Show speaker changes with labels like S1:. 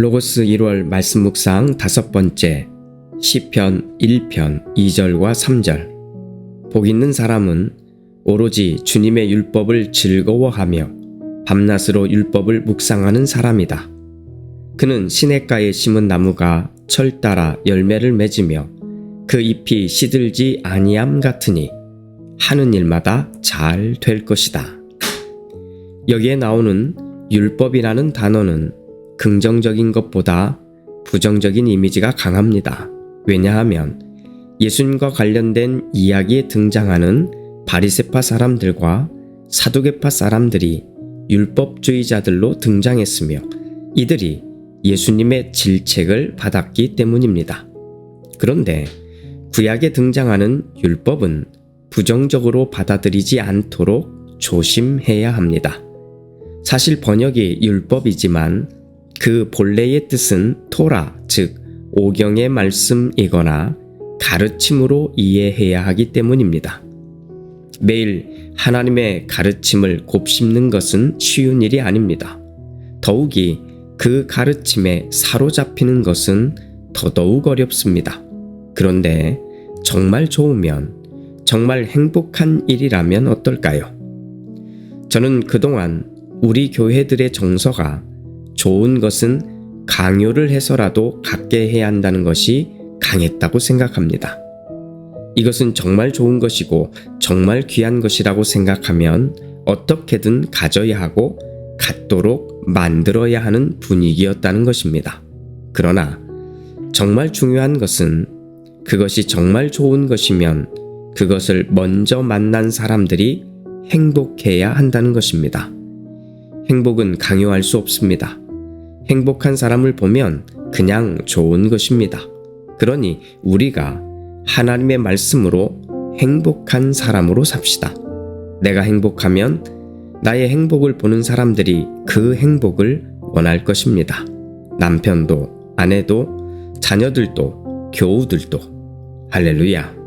S1: 로고스 1월 말씀 묵상 다섯 번째 시편 1편 2절과 3절 복 있는 사람은 오로지 주님의 율법을 즐거워하며 밤낮으로 율법을 묵상하는 사람이다. 그는 시냇가에 심은 나무가 철 따라 열매를 맺으며 그 잎이 시들지 아니함 같으니 하는 일마다 잘 될 것이다. 여기에 나오는 율법이라는 단어는 긍정적인 것보다 부정적인 이미지가 강합니다. 왜냐하면 예수님과 관련된 이야기에 등장하는 바리세파 사람들과 사두개파 사람들이 율법주의자들로 등장했으며 이들이 예수님의 질책을 받았기 때문입니다. 그런데 구약에 등장하는 율법은 부정적으로 받아들이지 않도록 조심해야 합니다. 사실 번역이 율법이지만 그 본래의 뜻은 토라, 즉 오경의 말씀이거나 가르침으로 이해해야 하기 때문입니다. 매일 하나님의 가르침을 곱씹는 것은 쉬운 일이 아닙니다. 더욱이 그 가르침에 사로잡히는 것은 더더욱 어렵습니다. 그런데 정말 좋으면, 정말 행복한 일이라면 어떨까요? 저는 그동안 우리 교회들의 정서가 좋은 것은 강요를 해서라도 갖게 해야 한다는 것이 강했다고 생각합니다. 이것은 정말 좋은 것이고 정말 귀한 것이라고 생각하면 어떻게든 가져야 하고 갖도록 만들어야 하는 분위기였다는 것입니다. 그러나 정말 중요한 것은 그것이 정말 좋은 것이면 그것을 먼저 만난 사람들이 행복해야 한다는 것입니다. 행복은 강요할 수 없습니다. 행복한 사람을 보면 그냥 좋은 것입니다. 그러니 우리가 하나님의 말씀으로 행복한 사람으로 삽시다. 내가 행복하면 나의 행복을 보는 사람들이 그 행복을 원할 것입니다. 남편도, 아내도, 자녀들도, 교우들도. 할렐루야.